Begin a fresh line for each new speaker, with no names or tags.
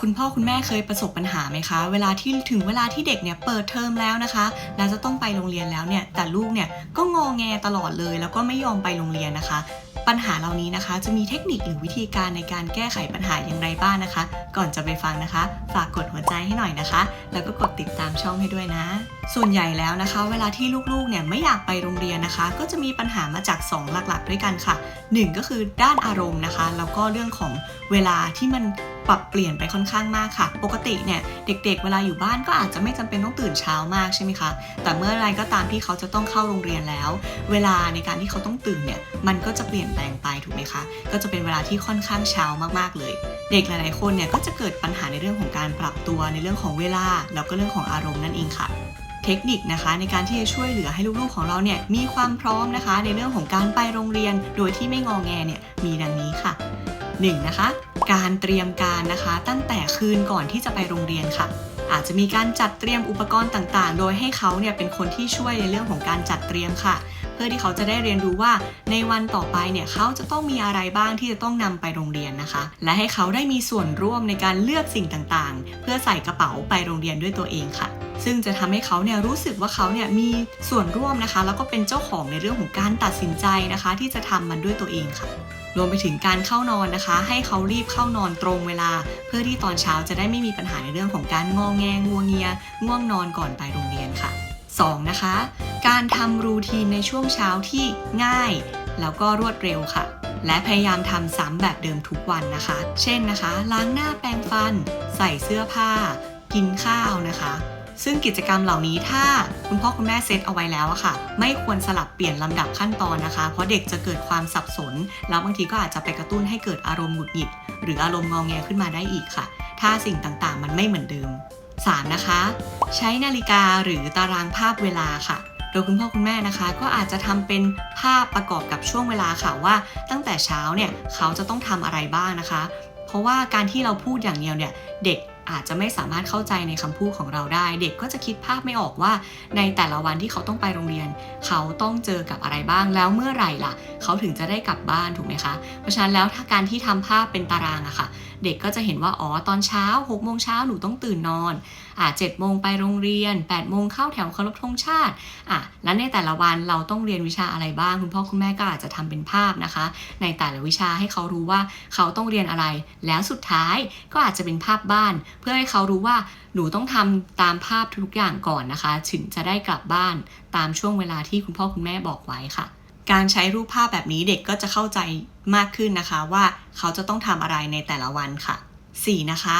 คุณพ่อคุณแม่เคยประสบปัญหาไหมคะ เวลาที่ถึงเวลาที่เด็กเนี่ยเปิดเทอมแล้วนะคะ แล้วจะต้องไปโรงเรียนแล้วเนี่ยแต่ลูกเนี่ยก็งอแงตลอดเลย แล้วก็ไม่ยอมไปโรงเรียนนะคะ ปัญหาเหล่านี้นะคะ จะมีเทคนิคหรือวิธีการในการแก้ไขปัญหาอย่างไรบ้างนะคะ ก่อนจะไปฟังนะคะ ฝากกดหัวใจให้หน่อยนะคะ แล้วก็กดติดตามช่องให้ด้วยนะ ส่วนใหญ่แล้วนะคะ เวลาที่ลูกๆเนี่ยไม่อยากไปโรงเรียนนะคะ ก็จะมีปัญหามาจากสองหลักๆ ด้วยกันค่ะหนึ่งก็คือด้านอารมณ์นะคะ แล้วก็เรื่องของเวลาที่มันปรับเปลี่ยนไปค่อนข้างมากค่ะ ปกติเนี่ยเด็กๆ เวลาอยู่บ้านก็อาจจะไม่จำเป็นต้องตื่นเช้ามากใช่ไหมคะ แต่เมื่อไรก็ตามที่เขาจะต้องเข้าโรงเรียนแล้ว เวลาในการที่เขาต้องตื่นเนี่ยมันก็จะเปลี่ยนปลงไปถูกไหมคะ ก็จะเป็นเวลาที่ค่อนข้างเช้ามากๆเลย เด็กหลายๆคนเนี่ยก็จะเกิดปัญหาในเรื่องของการปรับตัวในเรื่องของเวลา แล้วก็เรื่องของอารมณ์นั่นเองค่ะเทคนิคนะคะในการที่จะช่วยเหลือให้ลูกๆของเราเนี่ยมีความพร้อมนะคะ ในเรื่องของการไปโรงเรียนโดยที่ไม่งอแงเนี่ยมีดังนี้ค่ะ 1. นะคะ การเตรียมการนะคะตั้งแต่คืนก่อนที่จะไปโรงเรียนค่ะ อาจจะมีการจัดเตรียมอุปกรณ์ต่างๆ โดยให้เขาเนี่ยเป็นคนที่ช่วยในเรื่องของการจัดเตรียมค่ะ พื่อที่เขาจะได้เรียนรู้ว่าในวันต่อไปเนี่ยเขาจะต้องมีอะไรบ้างที่จะต้องนำไปโรงเรียนนะคะ และให้เขาได้มีส่วนร่วมในการเลือกสิ่งต่างๆ เพื่อใส่กระเป๋าไปโรงเรียนด้วยตัวเองค่ะ ซึ่งจะทำให้เขาเนี่ยรู้สึกว่าเขาเนี่ยมีส่วนร่วมนะคะ แล้วก็เป็นเจ้าของในเรื่องของการตัดสินใจนะคะ ที่จะทำมันด้วยตัวเองค่ะรวมไปถึงการเข้านอนนะคะ ให้เขารีบเข้านอนตรงเวลา เพื่อที่ตอนเช้าจะได้ไม่มีปัญหาในเรื่องของการงองแงงัวเงียง่วงนอนก่อนไปโรงเรียนค่ะ 2. นะคะ การทำรูทีนในช่วงเช้าที่ง่าย แล้วก็รวดเร็วค่ะ และพยายามทำซ้ำแบบเดิมทุกวันนะคะ เช่นนะคะ ล้างหน้าแปรงฟัน ใส่เสื้อผ้า กินข้าวนะคะซึ่งกิจกรรมเหล่านี้ถ้าคุณพ่อคุณแม่เซตเอาไว้แล้วอะค่ะ ไม่ควรสลับเปลี่ยนลำดับขั้นตอนนะคะ เพราะเด็กจะเกิดความสับสน แล้วบางทีก็อาจจะไปกระตุ้นให้เกิดอารมณ์หงุดหงิด หรืออารมณ์งองแงขึ้นมาได้อีกค่ะ ถ้าสิ่งต่างๆ มันไม่เหมือนเดิม 3. นะคะ ใช้นาฬิกาหรือตารางภาพเวลาค่ะ โดยคุณพ่อคุณแม่นะคะ ก็อาจจะทำเป็นภาพประกอบกับช่วงเวลาค่ะว่า ตั้งแต่เช้าเนี่ยเขาจะต้องทำอะไรบ้างนะคะ เพราะว่าการที่เราพูดอย่างเดียวเนี่ยเด็กอาจจะไม่สามารถเข้าใจในคำพูดของเราได้ เด็กก็จะคิดภาพไม่ออกว่า ในแต่ละวันที่เขาต้องไปโรงเรียน เขาต้องเจอกับอะไรบ้างแล้วเมื่อไหร่ล่ะ เขาถึงจะได้กลับบ้านถูกไหมคะ เพราะฉะนั้นแล้วถ้าการที่ทำภาพเป็นตารางอะค่ะ เด็กก็จะเห็นว่าอ๋อตอนเช้า6โมงเช้าหนูต้องตื่นนอน อ่า7โมงไปโรงเรียน8โมงเข้าแถวเคารพธงชาติอะแล้วในแต่ละวันเราต้องเรียนวิชาอะไรบ้าง คุณพ่อคุณแม่ก็อาจจะทำเป็นภาพนะคะ ในแต่ละวิชาให้เขารู้ว่าเขาต้องเรียนอะไร แล้วสุดท้ายก็อาจจะเป็นภาพบ้าน เพื่อให้เขารู้ว่าหนูต้องทำตามภาพทุกอย่างก่อนนะคะ ถึงจะได้กลับบ้านตามช่วงเวลาที่คุณพ่อคุณแม่บอกไว้ค่ะการใช้รูปภาพแบบนี้เด็กก็จะเข้าใจมากขึ้นนะคะว่าเขาจะต้องทำอะไรในแต่ละวันค่ะ 4. นะคะ